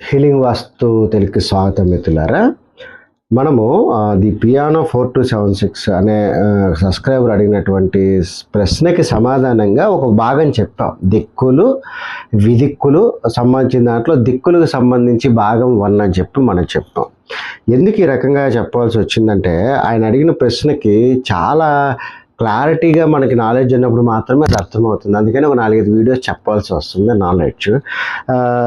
Healing వాస్తు తెలుగు స్వాగతం మిత్రులారా. మనము the piano four two seven six అనే సబ్స్క్రైబర్ అడిగినటువంటి ప్రశ్నకి సమాధానంగా ఒక భాగం చెప్పాం దిక్కులు విదిక్కులు సంబంధించిన దాంట్లో దిక్కులకు సంబంధించి భాగం వన్ అని చెప్పి మనం చెప్పాం ఎందుకు ఈ రకంగా చెప్పాల్సి వచ్చిందంటే ఆయన అడిగిన ప్రశ్నకి చాలా క్లారిటీగా మనకి నాలెడ్జ్ ఉన్నప్పుడు మాత్రమే అది అర్థమవుతుంది. అందుకని ఒక నాలుగైదు వీడియోస్ చెప్పాల్సి వస్తుంది నాలెడ్జ్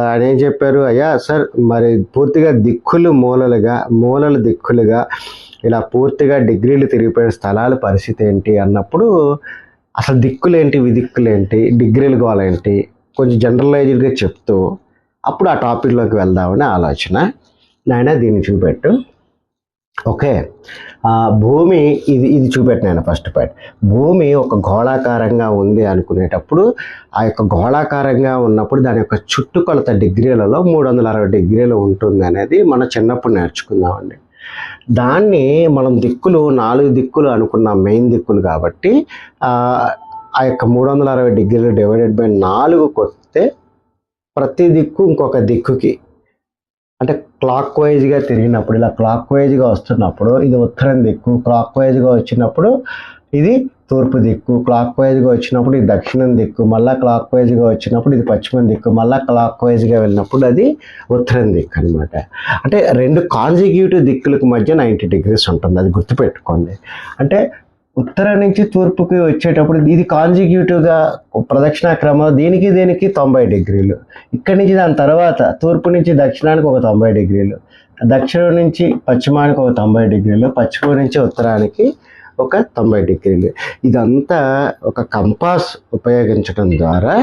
ఆయన ఏం చెప్పారు? అయ్యా సార్ మరి పూర్తిగా దిక్కులు మూలలుగా మూలలు దిక్కులుగా ఇలా పూర్తిగా డిగ్రీలు తిరిగిపోయిన స్థలాల పరిస్థితి ఏంటి అన్నప్పుడు అసలు దిక్కులేంటి విదిక్కులేంటి డిగ్రీలు గోలేంటి కొంచెం జనరలైజ్డ్గా చెప్తూ అప్పుడు ఆ టాపిక్లోకి వెళ్దామని ఆలోచన. నాయన దీన్ని చూపెట్టు. ఓకే. భూమి ఇది ఇది చూపెట్టినాను ఫస్ట్ పాయింట్ భూమి ఒక గోళాకారంగా ఉంది అనుకునేటప్పుడు ఆ యొక్క గోళాకారంగా ఉన్నప్పుడు దాని యొక్క చుట్టుకొలత డిగ్రీలలో మూడు వందల అరవై డిగ్రీలు ఉంటుంది అనేది మనం చిన్నప్పుడు నేర్చుకుందామండి. దాన్ని మనం దిక్కులు నాలుగు దిక్కులు అనుకున్నాం మెయిన్ దిక్కులు కాబట్టి ఆ యొక్క మూడు వందల అరవై డిగ్రీలు డివైడెడ్ బై నాలుగు కొట్టితే ప్రతి దిక్కు ఇంకొక దిక్కుకి అంటే క్లాక్ వైజ్గా తిరిగినప్పుడు ఇలా క్లాక్ వైజ్గా వస్తున్నప్పుడు ఇది ఉత్తరం దిక్కు క్లాక్ వైజ్గా వచ్చినప్పుడు ఇది తూర్పు దిక్కు క్లాక్ వైజ్గా వచ్చినప్పుడు ఇది దక్షిణం దిక్కు మళ్ళీ క్లాక్ వైజ్గా వచ్చినప్పుడు ఇది పశ్చిమ దిక్కు మళ్ళీ క్లాక్ వైజ్గా వెళ్ళినప్పుడు అది ఉత్తరం దిక్కు అనమాట అంటే రెండు కాన్జిక్యూటివ్ దిక్కులకు మధ్య నైంటీ డిగ్రీస్ ఉంటుంది అది గుర్తుపెట్టుకోండి. అంటే ఉత్తరం నుంచి తూర్పుకి వచ్చేటప్పుడు ఇది కాన్జిక్యూటివ్గా ప్రదక్షిణ క్రమం దీనికి దీనికి తొంభై డిగ్రీలు. ఇక్కడి నుంచి దాని తర్వాత తూర్పు నుంచి దక్షిణానికి ఒక తొంభై డిగ్రీలు. దక్షిణం నుంచి పశ్చిమానికి ఒక తొంభై డిగ్రీలు. పశ్చిమం నుంచి ఉత్తరానికి ఒక తొంభై డిగ్రీలు. ఇదంతా ఒక కంపాస్ ఉపయోగించడం ద్వారా